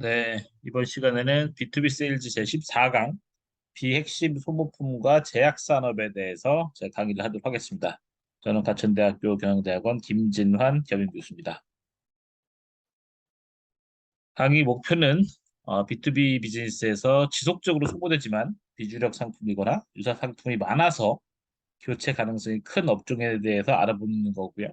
네, 이번 시간에는 B2B 세일즈 제14강 비핵심 소모품과 제약산업에 대해서 제가 강의를 하도록 하겠습니다. 저는 가천대학교 경영대학원 김진환 겸임 교수입니다. 강의 목표는 어, B2B 비즈니스에서 지속적으로 소모되지만 비주력 상품이거나 유사 상품이 많아서 교체 가능성이 큰 업종에 대해서 알아보는 거고요.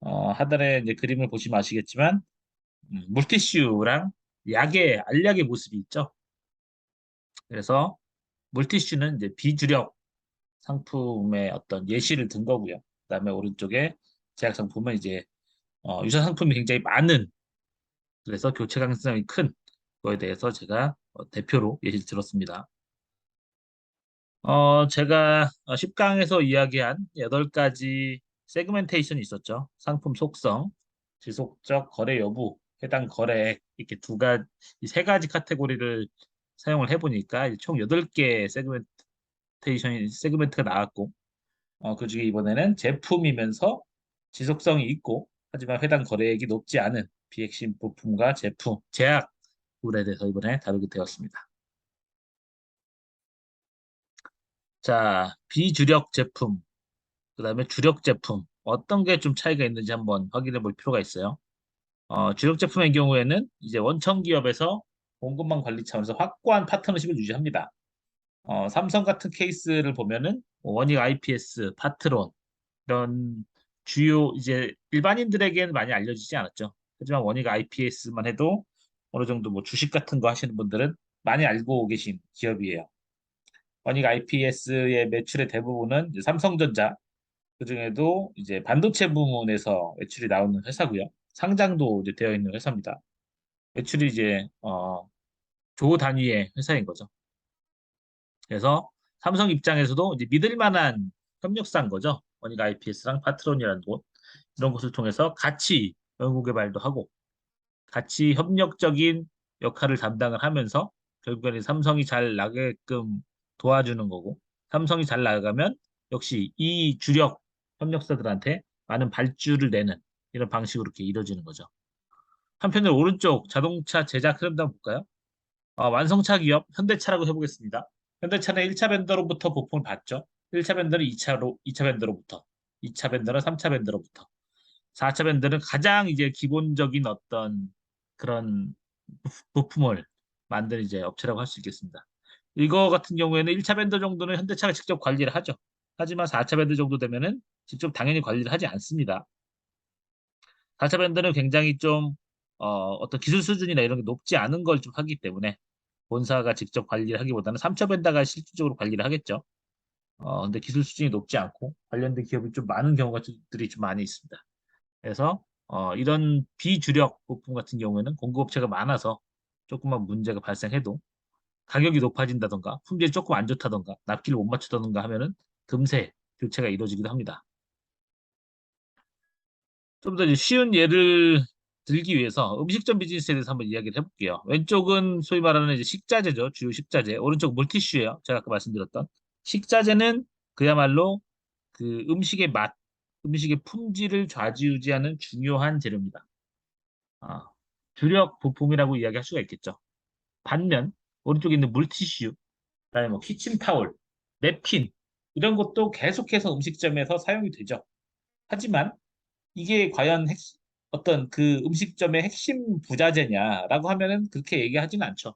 어, 하단에 이제 그림을 보시면 아시겠지만 음, 물티슈랑 약의 알약의 모습이 있죠. 그래서 물티슈는 이제 비주력 상품의 어떤 예시를 든 거고요. 그다음에 오른쪽에 제약 상품은 이제 어, 유사 상품이 굉장히 많은 그래서 교체 가능성이 큰 거에 대해서 제가 어, 대표로 예시를 들었습니다. 어, 제가 10강에서 이야기한 8가지 세그멘테이션이 있었죠. 상품 속성, 지속적 거래 여부, 해당 거래액 이렇게 두 가지, 이세 가지 카테고리를 사용을 해보니까 총 8개 세그멘테이션이 세그멘트가 나왔고 어, 그 중에 이번에는 제품이면서 지속성이 있고 하지만 해당 거래액이 높지 않은 비핵심 부품과 제품, 제약물에 대해서 이번에 다루게 되었습니다. 자, 비주력 제품, 그 다음에 주력 제품, 어떤 게 좀 차이가 있는지 한번 확인해 볼 필요가 있어요. 어, 주력 제품의 경우에는 이제 원청 기업에서 공급망 관리 차원에서 확고한 파트너십을 유지합니다. 어, 삼성 같은 케이스를 보면은 원익 IPS, 파트론 이런 주요 이제 일반인들에게는 많이 알려지지 않았죠. 하지만 원익 IPS만 해도 어느 정도 뭐 주식 같은 거 하시는 분들은 많이 알고 계신 기업이에요. 원익 IPS의 매출의 대부분은 삼성전자 그 중에도 이제 반도체 부문에서 매출이 나오는 회사고요. 상장도 이제 되어 있는 회사입니다. 매출이 이제 어, 조 단위의 회사인 거죠. 그래서 삼성 입장에서도 이제 믿을 만한 협력사인 거죠. 원익 IPS랑 파트론이라는 곳 이런 곳을 통해서 같이 연구 개발도 하고 같이 협력적인 역할을 담당을 하면서 결국에는 삼성이 잘 나게끔 도와주는 거고 삼성이 잘 나가면 역시 이 주력 협력사들한테 많은 발주를 내는 이런 방식으로 이렇게 이루어지는 거죠. 한편으로 오른쪽 자동차 제작 흐름도 한번 볼까요? 어, 완성차 기업 현대차라고 해보겠습니다. 현대차는 1차 벤더로부터 부품을 받죠. 1차 벤더는 2차로 2차 벤더로부터, 2차 벤더는 3차 벤더로부터, 4차 벤더는 가장 이제 기본적인 어떤 그런 부품을 만드는 이제 업체라고 할 수 있겠습니다. 이거 같은 경우에는 1차 벤더 정도는 현대차가 직접 관리를 하죠. 하지만 4차 밴드 정도 되면은 직접 당연히 관리를 하지 않습니다. 4차 밴드는 굉장히 좀 어, 어떤 기술 수준이나 이런 게 높지 않은 걸 좀 하기 때문에 본사가 직접 관리를 하기보다는 3차 밴드가 실질적으로 관리를 하겠죠. 어, 근데 기술 수준이 높지 않고 관련된 기업이 좀 많은 경우들이 좀 많이 있습니다. 그래서 어, 이런 비주력 부품 같은 경우에는 공급업체가 많아서 조금만 문제가 발생해도 가격이 높아진다던가 품질이 조금 안 좋다던가 납기를 못 맞추다던가 하면은 금세 교체가 이루어지기도 합니다. 좀 더 쉬운 예를 들기 위해서 음식점 비즈니스에 대해서 한번 이야기를 해볼게요. 왼쪽은 소위 말하는 이제 식자재죠. 주요 식자재. 오른쪽 물티슈예요. 제가 아까 말씀드렸던. 식자재는 그야말로 그 음식의 맛, 음식의 품질을 좌지우지하는 중요한 재료입니다. 아, 주력 부품이라고 이야기할 수가 있겠죠. 반면 오른쪽에 있는 물티슈, 그다음에 뭐 키친타올, 냅킨 이런 것도 계속해서 음식점에서 사용이 되죠. 하지만 이게 과연 핵, 어떤 그 음식점의 핵심 부자재냐라고 하면은 그렇게 얘기하지는 않죠.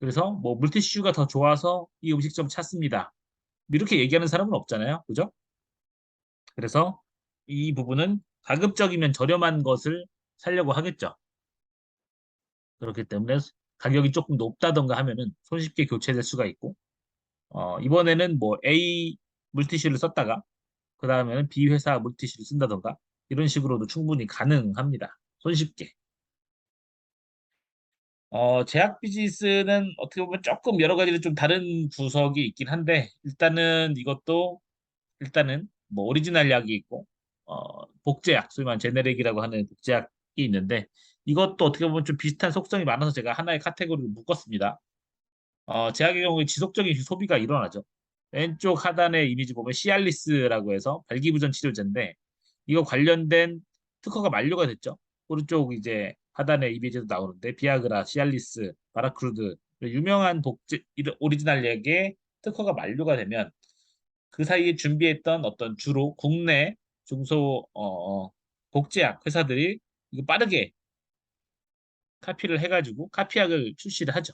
그래서 뭐 물티슈가 더 좋아서 이 음식점 찾습니다. 이렇게 얘기하는 사람은 없잖아요. 그죠? 그래서 이 부분은 가급적이면 저렴한 것을 살려고 하겠죠. 그렇기 때문에 가격이 조금 높다던가 하면은 손쉽게 교체될 수가 있고 어, 이번에는 뭐 A 물티슈를 썼다가 그 다음에는 B 회사 물티슈를 쓴다던가 이런 식으로도 충분히 가능합니다. 손쉽게. 어, 제약 비즈니스는 어떻게 보면 조금 여러 가지로 좀 다른 구석이 있긴 한데 일단은 이것도 일단은 뭐 오리지널 약이 있고 어, 복제약, 소위 말하는 제네릭이라고 하는 복제약이 있는데 이것도 어떻게 보면 좀 비슷한 속성이 많아서 제가 하나의 카테고리를 묶었습니다. 어, 제약의 경우에 지속적인 소비가 일어나죠. 왼쪽 하단의 이미지 보면 시알리스라고 해서 발기부전 치료제인데 이거 관련된 특허가 만료가 됐죠. 오른쪽 이제 하단에 이미지도 나오는데 비아그라, 시알리스, 바라크루드 유명한 독재 오리지널 약의 특허가 만료가 되면 그 사이에 준비했던 어떤 주로 국내 중소 어, 어, 복제약 회사들이 이거 빠르게 카피를 해가지고 카피약을 출시를 하죠.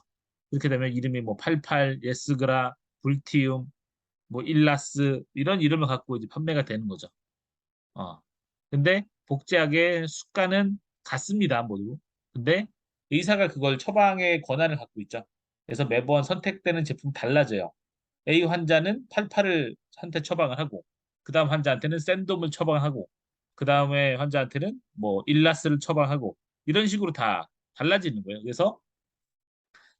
그렇게 되면 이름이 뭐 88, 예스그라, 불티움, 뭐 일라스 이런 이름을 갖고 이제 판매가 되는 거죠. 어. 근데 복제약의 수가는 같습니다, 모두. 근데 의사가 그걸 처방의 권한을 갖고 있죠. 그래서 매번 선택되는 제품 달라져요. A 환자는 88을 한테 처방을 하고, 그 다음 환자한테는 샌돔을 처방하고, 그 다음에 환자한테는 뭐 일라스를 처방하고, 이런 식으로 다 달라지는 거예요. 그래서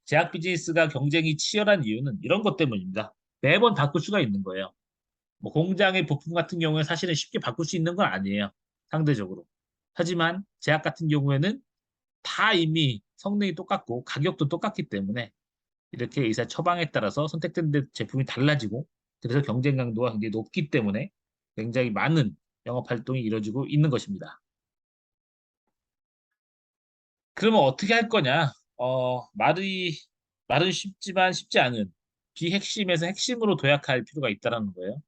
제약 비즈니스가 경쟁이 치열한 이유는 이런 것 때문입니다. 매번 바꿀 수가 있는 거예요. 뭐 공장의 부품 같은 경우에 사실은 쉽게 바꿀 수 있는 건 아니에요. 상대적으로. 하지만 제약 같은 경우에는 다 이미 성능이 똑같고 가격도 똑같기 때문에 이렇게 의사 처방에 따라서 선택된 제품이 달라지고 그래서 경쟁 강도가 굉장히 높기 때문에 굉장히 많은 영업 활동이 이루어지고 있는 것입니다. 그러면 어떻게 할 거냐? 어, 말이 말은 쉽지만 쉽지 않은 비핵심에서 핵심으로 도약할 필요가 있다는 거예요.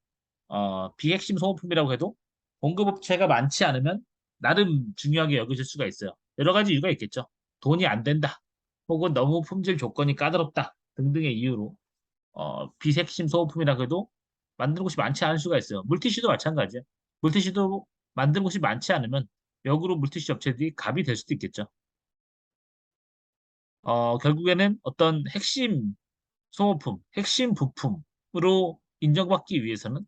어, 비핵심 소모품이라고 해도 공급업체가 많지 않으면 나름 중요하게 여겨질 수가 있어요. 여러 가지 이유가 있겠죠. 돈이 안 된다. 혹은 너무 품질 조건이 까다롭다. 등등의 이유로 어, 비핵심 소모품이라고 해도 만드는 곳이 많지 않을 수가 있어요. 물티슈도 마찬가지예요. 물티슈도 만드는 곳이 많지 않으면 역으로 물티슈 업체들이 갑이 될 수도 있겠죠. 어, 결국에는 어떤 핵심 소모품, 핵심 부품으로 인정받기 위해서는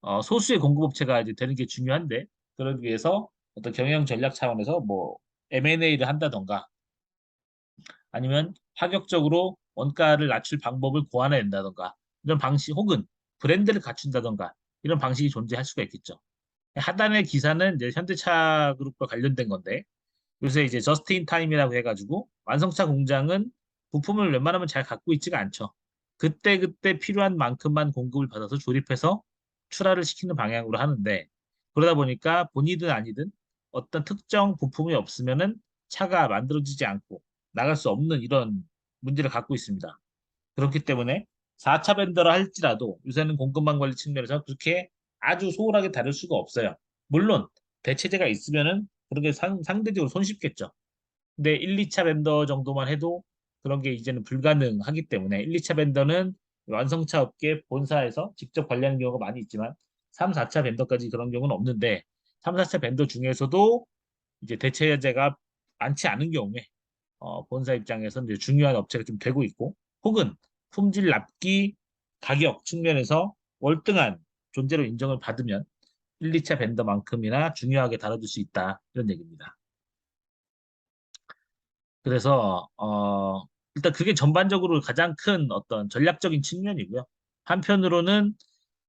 어, 소수의 공급업체가 이제 되는 게 중요한데 그러기 위해서 어떤 경영 전략 차원에서 뭐 M&A를 한다던가 아니면 파격적으로 원가를 낮출 방법을 고안해낸다던가 이런 방식 혹은 브랜드를 갖춘다던가 이런 방식이 존재할 수가 있겠죠. 하단의 기사는 이제 현대차 그룹과 관련된 건데 요새 이제 저스트인 타임이라고 해가지고 완성차 공장은 부품을 웬만하면 잘 갖고 있지가 않죠. 그때그때 필요한 만큼만 공급을 받아서 조립해서 출하를 시키는 방향으로 하는데 그러다 보니까 본이든 아니든 어떤 특정 부품이 없으면은 차가 만들어지지 않고 나갈 수 없는 이런 문제를 갖고 있습니다. 그렇기 때문에 4차 벤더라 할지라도 요새는 공급망 관리 측면에서 그렇게 아주 소홀하게 다룰 수가 없어요. 물론 대체제가 있으면은 그런 게 상, 상대적으로 손쉽겠죠. 근데 1, 2차 벤더 정도만 해도 그런 게 이제는 불가능하기 때문에 1, 2차 벤더는 완성차 업계 본사에서 직접 관리하는 경우가 많이 있지만 3, 4차 벤더까지 그런 경우는 없는데 3, 4차 벤더 중에서도 이제 대체제가 많지 않은 경우에 어, 본사 입장에서는 이제 중요한 업체가 좀 되고 있고 혹은 품질 납기 가격 측면에서 월등한 존재로 인정을 받으면 1, 2차 벤더만큼이나 중요하게 다뤄줄 수 있다 이런 얘기입니다. 그래서 어, 일단 그게 전반적으로 가장 큰 어떤 전략적인 측면이고요. 한편으로는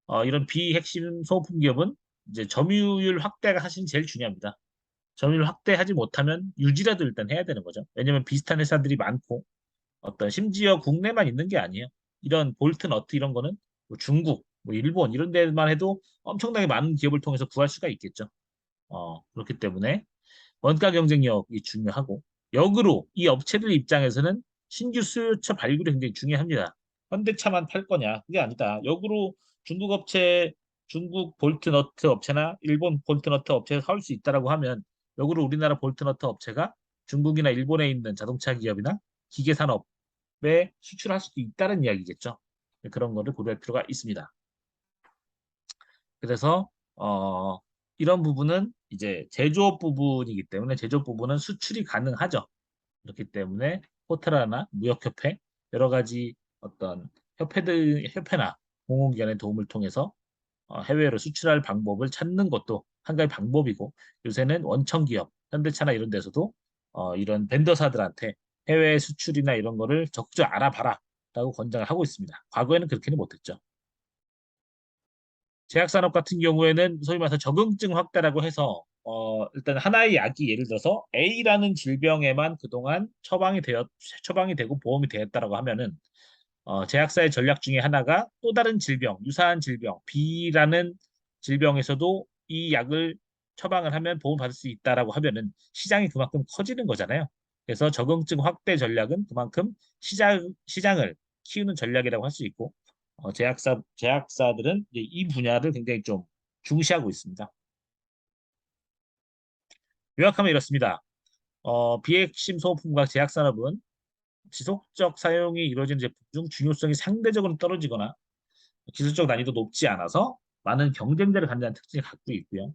어, 이런 비핵심 소모품 기업은 이제 점유율 확대가 사실 제일 중요합니다. 점유율 확대하지 못하면 유지라도 일단 해야 되는 거죠. 왜냐면 비슷한 회사들이 많고 어떤 심지어 국내만 있는 게 아니에요. 이런 볼트 너트 이런 거는 뭐 중국, 뭐 일본 이런 데만 해도 엄청나게 많은 기업을 통해서 구할 수가 있겠죠. 어, 그렇기 때문에 원가 경쟁력이 중요하고 역으로 이 업체들 입장에서는 신규 수요처 발굴이 굉장히 중요합니다. 현대차만 팔 거냐? 그게 아니다. 역으로 중국 업체, 중국 볼트 너트 업체나 일본 볼트 너트 업체에서 사올 수 있다라고 하면 역으로 우리나라 볼트 너트 업체가 중국이나 일본에 있는 자동차 기업이나 기계 산업에 수출할 수도 있다는 이야기겠죠. 그런 거를 고려할 필요가 있습니다. 그래서 어, 이런 부분은 이제 제조업 부분이기 때문에 제조업 부분은 수출이 가능하죠. 그렇기 때문에 호텔하나 무역협회 여러 가지 어떤 협회들 협회나 공공기관의 도움을 통해서 어, 해외로 수출할 방법을 찾는 것도 한 가지 방법이고 요새는 원청 기업 현대차나 이런 데서도 어, 이런 벤더사들한테 해외 수출이나 이런 거를 적극적으로 알아봐라 라고 권장을 하고 있습니다. 과거에는 그렇게는 못했죠. 제약산업 같은 경우에는 소위 말해서 적응증 확대라고 해서 어, 일단 하나의 약이 예를 들어서 A라는 질병에만 그동안 처방이 되었 처방이 되고 보험이 되었다라고 하면은 어, 제약사의 전략 중에 하나가 또 다른 질병, 유사한 질병 B라는 질병에서도 이 약을 처방을 하면 보험 받을 수 있다라고 하면은 시장이 그만큼 커지는 거잖아요. 그래서 적응증 확대 전략은 그만큼 시장 시장을 키우는 전략이라고 할 수 있고 어, 제약사 제약사들은 이 분야를 굉장히 좀 중시하고 있습니다. 요약하면 이렇습니다. 어, 비핵심 소모품과 제약 산업은 지속적 사용이 이루어지는 제품 중 중요성이 상대적으로 떨어지거나 기술적 난이도 높지 않아서 많은 경쟁자를 갖는 특징을 갖고 있고요.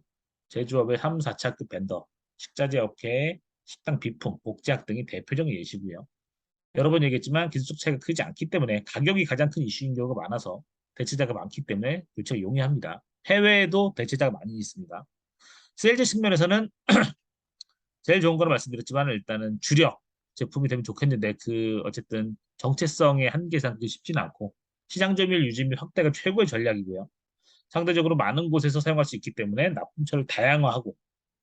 제조업의 3, 4차급 벤더, 식자재 업계, 식당 비품, 복제약 등이 대표적인 예시고요. 여러 번 얘기했지만 기술적 차이가 크지 않기 때문에 가격이 가장 큰 이슈인 경우가 많아서 대체자가 많기 때문에 교체가 용이합니다. 해외에도 대체자가 많이 있습니다. 세일즈 측면에서는 제일 좋은 거를 말씀드렸지만 일단은 주력 제품이 되면 좋겠는데 그 어쨌든 정체성의 한계상 그게 쉽지는 않고 시장 점유율 유지 및 확대가 최고의 전략이고요. 상대적으로 많은 곳에서 사용할 수 있기 때문에 납품처를 다양화하고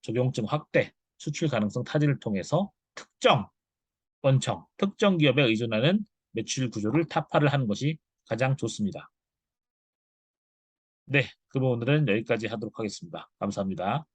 적용증 확대, 수출 가능성 타지를 통해서 특정 원청, 특정 기업에 의존하는 매출 구조를 타파를 하는 것이 가장 좋습니다. 네, 그럼 오늘은 여기까지 하도록 하겠습니다. 감사합니다.